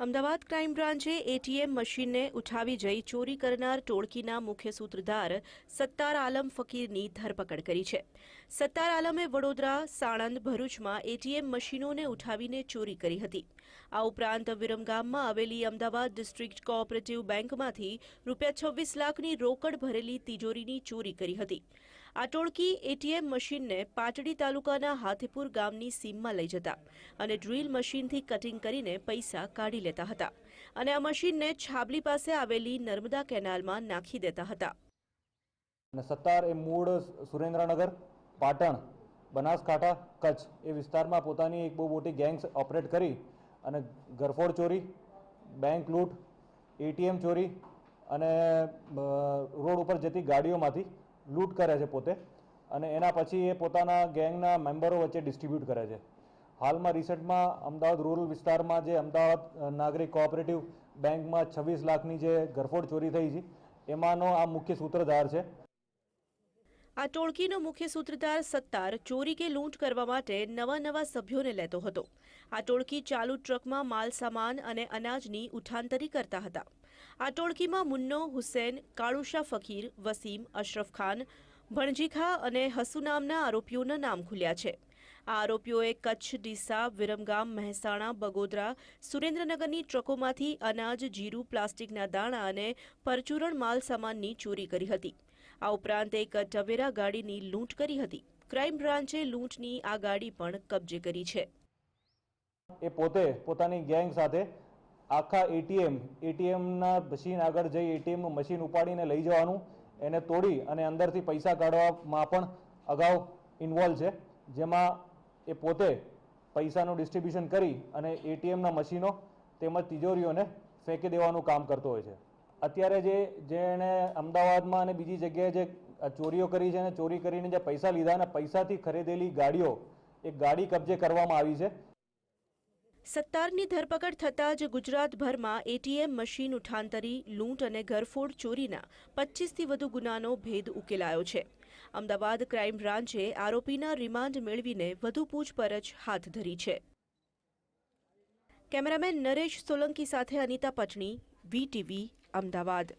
Ahmedabad crime બ્રાન્ચે ATM મશીનને ઉઠાવી જઈ ચોરી કરનાર ટોળકીના મુખ્ય સૂત્રધાર સત્તાર આલમ ફકીરની ધરપકડ કરી છે. સત્તાર આલમે વડોદરા, સાણંદ, ભરૂચમાં એટીએમ મશીનોને ઉઠાવીને ચોરી કરી હતી. આ ઉપરાંત વિરમગામમાં આવેલી અમદાવાદ ડિસ્ટ્રિક્ટ કોઓપરેટિવ બેંકમાંથી રૂપિયા છવ્વીસ લાખની રોકડ ભરેલી તિજોરીની ચોરી કરી હતી. આ ટોળકી એટીએમ મશીનને પાટડી તાલુકાના હાથીપુર ગામની સીમમાં લઈ જતા અને ડ્રીલ મશીનથી કટિંગ કરીને પૈસા કાઢી લેતા હતા અને આ મશીનને છાબલી પાસે આવેલી નર્મદા કેનાલમાં નાખી દેતા હતા. સત્તાર એ મૂળ સુરેન્દ્રનગર, પાટણ, બનાસકાંઠા, કચ્છ એ વિસ્તારમાં પોતાની એક બહુ મોટી ગેંગ્સ ઓપરેટ કરી અને ગરફોડ ચોરી, બેંક લૂંટ, એટીએમ ચોરી અને રોડ ઉપર જતી ગાડીઓમાંથી લૂંટ કરે છે પોતે. અને એના પછી એ પોતાના ગેંગના મેમ્બરો વચ્ચે ડિસ્ટ્રીબ્યુટ કરે છે. હાલમાં રિસેન્ટમાં અમદાવાદ રૂરલ વિસ્તારમાં જે અમદાવાદ નાગરિક કોઓપરેટિવ બેંકમાં છવ્વીસ લાખની જે ગરફોડ ચોરી થઈ છે, એમાંનો આ મુખ્ય સૂત્રધાર છે. આ ટોળકીનો મુખ્ય સૂત્રધાર સત્તાર ચોરી કે લૂંટ કરવા માટે નવા નવા સભ્યોને લેતો હતો. આ ટોળકી ચાલુ ટ્રકમાં માલ સામાન અને અનાજની ઉઠાંતરી કરતા હતા. આ ટોળકીમાં મુન્નો, હુસેન, કાળુશા ફકીર, વસીમ, અશરફ ખાન, ભણજીખા અને હસુ નામના આરોપીઓના નામ ખુલ્યા છે. આ આરોપીઓએ કચ્છ, ડીસા, વિરમગામ, મહેસાણા, બગોદરા, સુરેન્દ્રનગરની ટ્રકોમાંથી અનાજ, જીરું, પ્લાસ્ટિકના દાણા અને પરચુરણ માલ સામાનની ચોરી કરી હતી. આ ઉપરાંત એક ટવેરા ગાડીની લૂંટ કરી હતી. ક્રાઇમ બ્રાન્ચે લૂંટની આ ગાડી પણ કબજે કરી છે. એ પોતે પોતાની ગેંગ સાથે આખા એટીએમ, એટીએમના મશીન આગળ જઈ એટીએમનું મશીન ઉપાડીને લઈ જવાનું, એને તોડી અને અંદરથી પૈસા કાઢવામાં પણ અગાઉ ઇન્વોલ્વ છે. જેમાં એ પોતે પૈસાનું ડિસ્ટ્રીબ્યુશન કરી અને એટીએમના મશીનો તેમજ તિજોરીઓને ફેંકી દેવાનું કામ કરતો હોય છે. અત્યારે જે જેણે અમદાવાદમાં અને બીજી જગ્યાએ જે ચોરીઓ કરી છે અને ચોરી કરીને જે પૈસા લીધા અને પૈસાથી ખરીદેલી ગાડીઓ, એ ગાડી કબજે કરવામાં આવી છે. સત્તારની ધરપકડ થતાં જ ગુજરાતભરમાં એટીએમ મશીન ઉઠાંતરી, લૂંટ અને ઘરફોડ ચોરીના પચીસથી વધુ ગુનાનો ભેદ ઉકેલાયો છે. અમદાવાદ ક્રાઇમ બ્રાન્ચે આરોપીના રિમાન્ડ મેળવીને વધુ પૂછપરછ હાથ ધરી છે. કેમેરામેન નરેશ સોલંકી સાથે અનિતા પટણી વીટીવી અમદાવાદ.